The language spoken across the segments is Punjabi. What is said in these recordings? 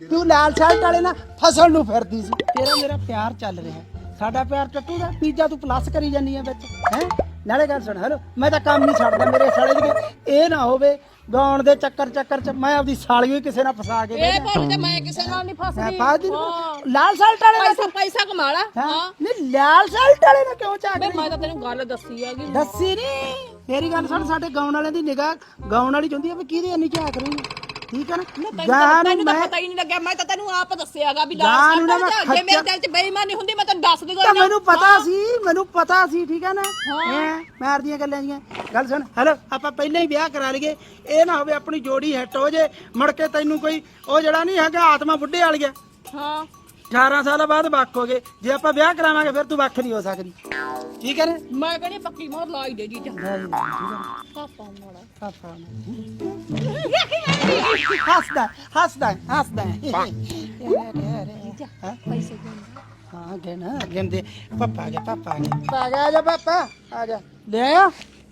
ਤੂੰ ਲਾਲ ਸ਼ਰਟ ਵਾਲੇ ਨਾਲ ਫਸਲ ਨੂੰ ਫਿਰਦੀ ਸੀ। ਤੇਰਾ ਮੇਰਾ ਪਿਆਰ ਚੱਲ ਰਿਹਾ ਸਾਡਾ ਪਿਆਰ ਟੱਟੂਗਾ ਪੀਜ਼ਾ ਤੂੰ ਪਲੱਸ ਕਰੀ ਜਾਨੀ ਆ ਵਿੱਚ ਹੈ? ਨਾਲੇ ਗੱਲ ਸੁਣ ਹੈਲੋ ਮੈਂ ਤਾਂ ਕੰਮ ਨਹੀਂ ਛੱਡਦਾ ਮੇਰੇ ਸਾਲੇ ਦੀ ਇਹ ਨਾ ਹੋਵੇ ਗਾਉਣ ਦੇ ਚੱਕਰ ਚੱਕਰ ਚ ਮੈਂ ਆਪਦੀ ਸਾਲੀ ਹੀ ਕਿਸੇ ਨਾਲ ਫਸਾ ਕੇ ਇਹ ਭਾਵੇਂ ਤੇ ਮੈਂ ਕਿਸੇ ਨਾਲ ਨਹੀਂ ਮੈਂ ਫਸਦੀ ਪਾ ਦੀ ਹਾਂ। ਲਾਲ ਸ਼ਰਟ ਵਾਲੇ ਨਾਲ ਪੈਸਾ ਪੈਸਾ ਕਮਾ ਲਾ। ਹਾਂ? ਨਹੀਂ ਲਾਲ ਸ਼ਰਟ ਵਾਲੇ ਨਾਲ ਕਿਉਂ ਝਾਕ ਬੇ ਮੈਂ ਤਾਂ ਤੈਨੂੰ ਗੱਲ ਦੱਸੀ ਹੈਗੀ। ਦੱਸੀ ਨਹੀਂ ਤੇਰੀ ਗੱਲ ਸੁਣ ਸਾਡੇ ਗਾਉਣ ਵਾਲਿਆਂ ਦੀ ਨਿਗਾਹ ਗਾਉਣ ਵਾਲੀ ਚਾਹੁੰਦੀ ਆ ਵੀ ਕਿਹਦੇ ਇੰਨੀ ਝਾਕ ਰਹੀ ਹੈ? ਠੀਕ ਹੈ ਨਾ? ਤੈਨੂੰ ਗਾਂ ਤਾਂ- ਨੂੰ ਤੈਨੂੰ ਤਾਂ ਮੈਂ ਪਤਾ ਹੀ ਨਹੀਂ ਲੱਗਿਆ। ਮੈਂ ਤਾਂ ਤੈਨੂੰ ਆਪ ਦੱਸਿਆਗਾ ਵੀ ਲਾਲ ਨੂੰ ਨਾ ਜੇ। ਮੇਰੇ ਦਿਲ 'ਚ ਬੇਈਮਾਨੀ ਹੁੰਦੀ ਮੈਂ ਤੈਨੂੰ ਦੱਸ ਦਿੰਦਾ ਤਾਂ ਮੈਨੂੰ ਪਤਾ ਸੀ ਮੈਨੂੰ ਪਤਾ ਸੀ ਠੀਕ ਹੈ ਨਾ? ਹੈਂ, ਮਾਰਦੀਆਂ ਗੱਲਾਂ ਜੀਆਂ। ਗੱਲ ਸੁਣ ਹੈਲੋ ਆਪਾਂ ਪਹਿਲਾਂ ਹੀ ਵਿਆਹ ਕਰਾ ਲਈਏ। ਇਹ ਨਾ ਹੋਵੇ ਆਪਣੀ ਜੋੜੀ ਹਿੱਟ ਹੋ ਜੇ। ਮੁੜ ਕੇ ਤੈਨੂੰ ਕੋਈ ਉਹ ਜਿਹੜਾ ਨਹੀਂ ਹੈਗਾ ਆਤਮਾ ਬੁੱਢੇ ਵਾਲ ਗਿਆ ਹਾਂ। 18 ਸਾਲਾਂ ਬਾਅਦ ਵੱਖ ਹੋ ਗਏ। ਜੇ ਆਪਾਂ ਵਿਆਹ ਕਰਾਵਾਂਗੇ ਫਿਰ ਤੂੰ ਵੱਖ ਨਹੀਂ ਹੋ ਸਕਦੀ। ਠੀਕ ਹੈ ਨਾ? ਮੈਂ ਕਹਿੰਦੀ ਪੱਕੀ ਮੋਹਰ ਲਾਈ ਦੇ ਜੀ ਜਾ ਪਾਪਾ ਮੋੜਾ ਪਾਪਾ ਹੱਸਦਾ ਹੱਸਦਾ ਹੱਸਦਾ। ਹਾਂ। ਪੈਸੇ ਹਾਂ ਗਿਣ ਗਿਣਦੇ ਪਾਪਾ ਆ ਗਿਆ ਪਾਪਾ ਆ ਗਿਆ। ਆ ਜਾ ਪਾਪਾ ਆ ਜਾ। ਲੈ ਆ।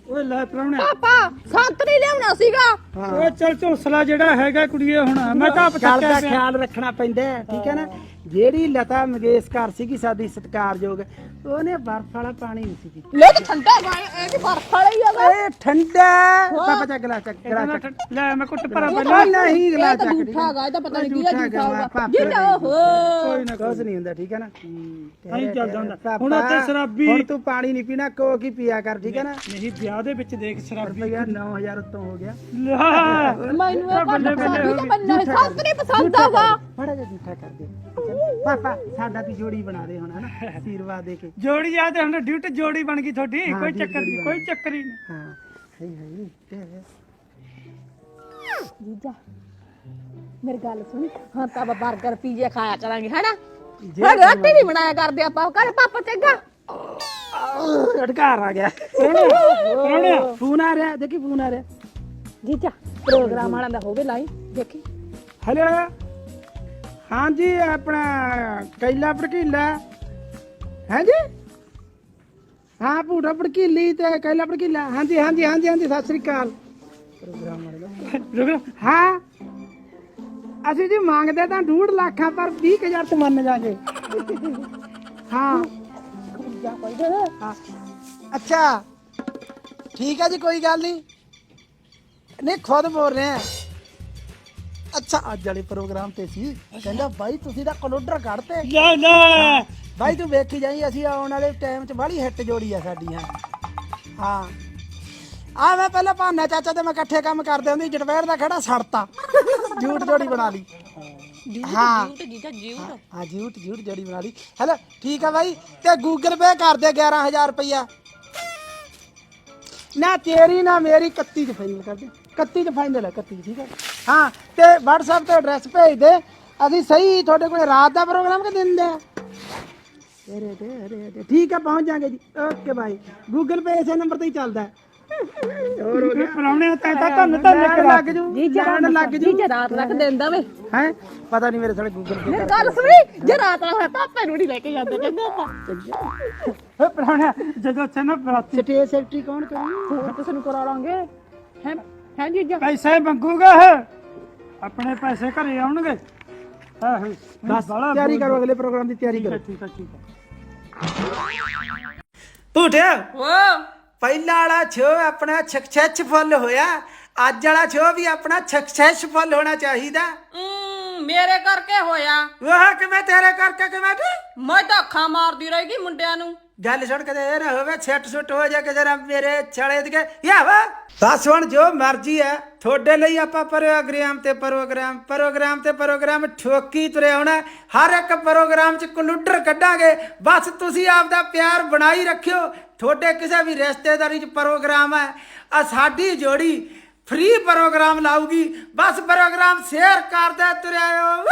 ਓਏ ਲੈ ਪ੍ਰਾਹੁਣਿਆ ਪਾਪਾ ਸੰਤਰੀ ਲਿਆਉਣਾ ਸੀਗਾ। ਓਏ ਚਲ ਝੋਸਲਾ ਜਿਹੜਾ ਹੈਗਾ ਕੁੜੀਏ ਹੁਣ ਮੈਂ ਤਾਂ ਦਾ ਖਿਆਲ ਰੱਖਣਾ ਪੈਂਦਾ ਠੀਕ ਹੈ ਨਾ? ਜਿਹੜੀ ਲਤਾ ਮੰਗੇਸ਼ਕਰ ਸੀਗੀ ਸਾਡੀ ਸਤਿਕਾਰਯੋਗ ਉਹਨੇ ਬਰਫ ਵਾਲਾ ਪਾਣੀ ਨਹੀਂ ਸੀ ਪੀਤਾ। ਲੈ ਤੇ ਠੰਡਾ ਗਾ ਇਹ ਵੀ ਬਰਫ ਵਾਲਾ ਹੀ ਹੈਗਾ ਓਏ ਠੰਡਾ ਪਾਪਾ ਚੱਕ ਗਲਾ ਚੱਕ ਗਲਾ ਚੱਕ। ਲੈ ਮੈਂ ਕੁੱਟ ਭਰਾ ਪਹਿਲਾਂ। ਨਹੀਂ ਗਲਾ ਇਹ ਤਾਂ ਚੱਕ ਝੂਠਾ ਗਾ ਇਹ ਤਾਂ ਪਤਾ ਨਹੀਂ ਕੀ ਹੈ ਝੂਠਾ ਪਾਪਾ। ਜੀ ਜਾ ਓਹੋ। ਕੋਈ ਨਾ ਕੁਝ ਨਹੀਂ ਹੁੰਦਾ ਠੀਕ ਹੈ ਨਾ? ਨਹੀਂ ਹੁੰਦਾ। ਪਾਪਾ, ਹੁਣ ਉੱਥੇ ਸ਼ਰਾਬੀ- ਹੁਣ ਤੂੰ ਪਾਣੀ ਨਹੀਂ ਪੀਣਾ ਕੋਕ ਹੀ ਪੀਆ ਕਰ ਠੀਕ ਹੈ ਨਾ? ਨਹੀਂ ਵਿਆਹ ਦੇ ਵਿੱਚ ਦੇਖ ਸ਼ਰਾਬੀ। ਰੁਪਈਆ 9000 ਉੱਤੋਂ ਹੋ ਗਿਆ। ਮੈਨੂੰ ਇਹ ਬੰਦੇ ਬੰਦੇ ਹੋ ਗਏ ਸੰਤਰੀ ਪਸੰਦ ਆਗਾ ਬੜਾ ਜਿਹਾ ਝੂਠਾ ਕਰ ਦੇ। ਪਾਪਾ ਸਾਡਾ ਵੀ ਜੋੜੀ ਬਣਾ ਦੇ ਹੁਣ ਹਨਾ? ਆਸ਼ੀਰਵਾਦ ਦੇ ਕੇ। ਜੋੜੀ ਆ ਤੇ ਹੁਣ ਡਿਊਟੀ ਜੋੜੀ ਬਣ ਗਈ ਤੁਹਾਡੀ ਕੋਈ ਚੱਕਰ ਨਹੀਂ ਕੋਈ ਚੱਕਰ ਹੀ ਨਹੀਂ। ਹਾਂ ਸਹੀ ਹੈ ਤੇ ਜੀਜਾ ਮੇਰੀ ਗੱਲ ਸੁਣ ਹਾਂ ਤਾਂ ਆਪਾਂ 버ਗਰ ਪੀਜ਼ੇ ਖਾਇਆ ਕਰਾਂਗੇ ਹੈਨਾ? ਹਾਂ ਰੋਟੀ ਵੀ ਬਣਾਇਆ ਕਰਦੇ ਆਪਾਂ ਕਰ ਪਾਪਾ ਚੰਗਾ ਅਧਿਕਾਰ ਆ ਗਿਆ। ਪਰੋਣਿਆ ਫੋਨ ਆ ਰਿਹਾ ਦੇਖੀ ਫੋਨ ਆ ਰਿਹਾ। ਜੀਜਾ ਪ੍ਰੋਗਰਾਮ ਵਾਲਿਆਂ ਦਾ ਹੋਵੇ ਲਾਈ ਦੇਖੀ। ਹੈਲੋ ਹਾਂਜੀ ਆਪਣਾ ਕੈਲਾ ਭੜਕੀਲਾ। ਹਾਂਜੀ ਹਾਂ ਭੂਟਾ ਭੜਕੀਲੀ ਤੇ ਕੈਲਾ ਭੜਕੀਲਾ। ਹਾਂਜੀ ਹਾਂਜੀ ਹਾਂਜੀ ਹਾਂਜੀ ਸਤਿ ਸ੍ਰੀ ਅਕਾਲ। ਪ੍ਰੋਗਰਾਮ। ਪ੍ਰੋਗਰਾਮ? ਹਾਂ। ਅਸੀਂ ਜੀ ਮੰਗਦੇ ਤਾਂ 2.5 ਲੱਖ ਪਰ 20000 ਤੇ ਮੰਨ ਜਾਗੇ। ਹਾਂ। ਹਾਂ। ਅੱਛਾ। ਠੀਕ ਹੈ ਜੀ ਕੋਈ ਗੱਲ ਨਹੀਂ ਨਹੀਂ ਖੁਦ ਬੋਲ ਰਹੇ। ਆ ਅੱਛਾ ਅੱਜ ਵਾਲੇ ਪ੍ਰੋਗਰਾਮ ਤੇ ਸੀ। ਕਹਿੰਦਾ ਬਾਈ ਤੁਸੀਂ ਤਾਂ ਕਲੋਡਰ ਕੱਢਤੇ। ਲੈ ਲੈ ਬਾਈ ਤੂੰ ਵੇਖੀ ਜਾਈ ਅਸੀਂ ਆਉਣ ਵਾਲੇ ਟਾਈਮ 'ਚ ਬੜੀ ਹਿੱਟ ਜੋੜੀ ਆ ਸਾਡੀ ਹਾਂ। ਹਾਂ ਆ ਮੈਂ ਪਹਿਲਾਂ ਭਾਨਾ ਚਾਚਾ ਤੇ ਮੈਂ ਇਕੱਠੇ ਕੰਮ ਕਰਦੇ ਹੁੰਦੇ ਜਟਵੈਰ ਦਾ ਖੜਾ ਸੜਤਾ। ਜੂਟ ਜੋੜੀ ਬਣਾ ਲਈ। ਹਾਂ। ਜੀਜਾ ਹਾਂ ਜੂਟ ਜੂਟ ਜੋੜੀ ਬਣਾ ਲਈ। ਹੈਲੋ ਠੀਕ ਆ ਬਾਈ। ਤੇ ਗੂਗਲ ਪੇ ਕਰ ਦੇ 11000 ਰੁਪਇਆ ਨਾ ਤੇਰੀ ਨਾ ਮੇਰੀ 31 ਚ ਫਾਈਨਲ ਕਰ ਦੇ। 31 ਚ ਫਾਈਨਲ ਹੈ 31 ਠੀਕ ਹੈ ਹਾਂ ਤੇ WhatsApp ਤੇ ਐਡਰੈਸ ਭੇਜ ਦੇ। ਅਸੀਂ ਸਹੀ ਤੁਹਾਡੇ ਕੋਲ ਰਾਤ ਦਾ ਪ੍ਰੋਗਰਾਮ ਕਿ ਦਿਨ ਦਾ? ਤੇਰੇ ਤੇ ਅਰੇ ਤੇ। ਠੀਕ ਹੈ ਪਹੁੰਚ ਜਾਾਂਗੇ ਜੀ। ਓਕੇ ਬਾਈ ਗੂਗਲ ਪੇ ਇਸੇ ਨੰਬਰ ਤੇ ਹੀ ਚੱਲਦਾ। ਹੈ ਹੋਰ ਹੋ ਗਿਆ? ਪਰੌਣੇ ਤਾਂ ਤਾਂ ਧੰਨ ਧੰਨ ਲੈਣ ਲੱਗ ਜੂ। ਲੈਣ ਲੱਗ ਜੂ। ਜੀਜਾ ਰਾਤ ਰੱਖ ਦਿੰਦਾ ਵੇ। ਹੈ? ਪਤਾ ਨਹੀਂ ਮੇਰੇ ਸਾਲੇ ਗੂਗਲ ਪੇ ਮੇਰੀ ਗੱਲ ਸੁਣੀ। ਜੇ ਰਾਤ ਹੋਇਆ ਪਾਪਾ ਨੂੰ ਨਹੀਂ ਲੈ ਕੇ ਜਾਂਦੇ ਚੰਗਾ ਆਪਾਂ। ਓਏ ਪਰੌਣੇ ਜਦੋਂ ਉੱਥੇ ਨਾ ਬਰਾਤੀ ਸਟੇਜ ਸੈਕਟਰੀ ਕੌਣ ਕਰੂ? ਹੋਰ ਕਿਸੇ ਨੂੰ ਕਰਾ ਲਾਂਗੇ। ਹੈ? ਹੈ ਜੀਜਾ ਪੈਸੇ ਮੰਗੂਗਾ ਆਪਣੇ ਪੈਸੇ ਘਰੇ ਆਉਣਗੇ। ਹਾਂ ਹਾਂ। ਬਸ ਤਿਆਰੀ ਕਰੋ ਅਗਲੇ ਪ੍ਰੋਗਰਾਮ ਦੀ ਤਿਆਰੀ ਕਰੋ। ਠੀਕ ਹੈ ਠੀਕ ਹੈ। ਭੂਟਿਆ ਓ ਪਹਿਲਾ ਵਾਲਾ ਸ਼ੋ ਆਪਣਾ ਸਕਸੈਸਫੁਲ ਹੋਇਆ। ਅੱਜ ਵਾਲਾ ਸ਼ੋ ਵੀ ਆਪਣਾ ਸਕਸੈਸਫੁਲ ਹੋਣਾ ਚਾਹੀਦਾ। ਮੇਰੇ ਕਰਕੇ ਹੋਇਆ। ਉਹ ਕਿਵੇਂ ਤੇਰੇ ਕਰਕੇ ਕਿਵੇਂ? ਤੇ ਮੈਂ ਤਾਂ ਅੱਖਾਂ ਮਾਰਦੀ ਰਹੀ ਮੁੰਡਿਆਂ ਨੂੰ। ਗੱਲ ਸੁਣ ਕੇ ਇਹ ਨਾ ਹੋਵੇ ਛੱਟ ਛੁੱਟ ਹੋ ਜਾ ਕੇ ਜਰਾ ਮੇਰੇ ਛਲੇ ਦੇ ਯਾ ਵਾ। ਬਸ ਹੁਣ ਜੋ ਮਰਜ਼ੀ ਹੈ, ਤੁਹਾਡੇ ਲਈ ਆਪਾਂ ਪ੍ਰੋਗਰਾਮ ਤੇ ਪ੍ਰੋਗਰਾਮ ਪ੍ਰੋਗਰਾਮ ਤੇ ਪ੍ਰੋਗਰਾਮ ਠੋਕੀ ਤੁਰੇ ਹੋਣਾ ਹਰ ਇੱਕ ਪ੍ਰੋਗਰਾਮ ਚ ਕਲੂਡਰ ਕੱਢਾਂਗੇ। ਬਸ ਤੁਸੀਂ ਆਪਦਾ ਪਿਆਰ ਬਣਾਈ ਰੱਖਿਓ। ਤੁਹਾਡੇ ਕਿਸੇ ਵੀ ਰਿਸ਼ਤੇਦਾਰੀ ਚ ਪ੍ਰੋਗਰਾਮ ਹੈ ਆ ਸਾਡੀ ਜੋੜੀ ਫ੍ਰੀ ਪ੍ਰੋਗਰਾਮ ਲਾਊਗੀ। ਬਸ ਪ੍ਰੋਗਰਾਮ ਸ਼ੇਅਰ ਕਰਦੇ ਤੁਰੇ ਆਇਓ।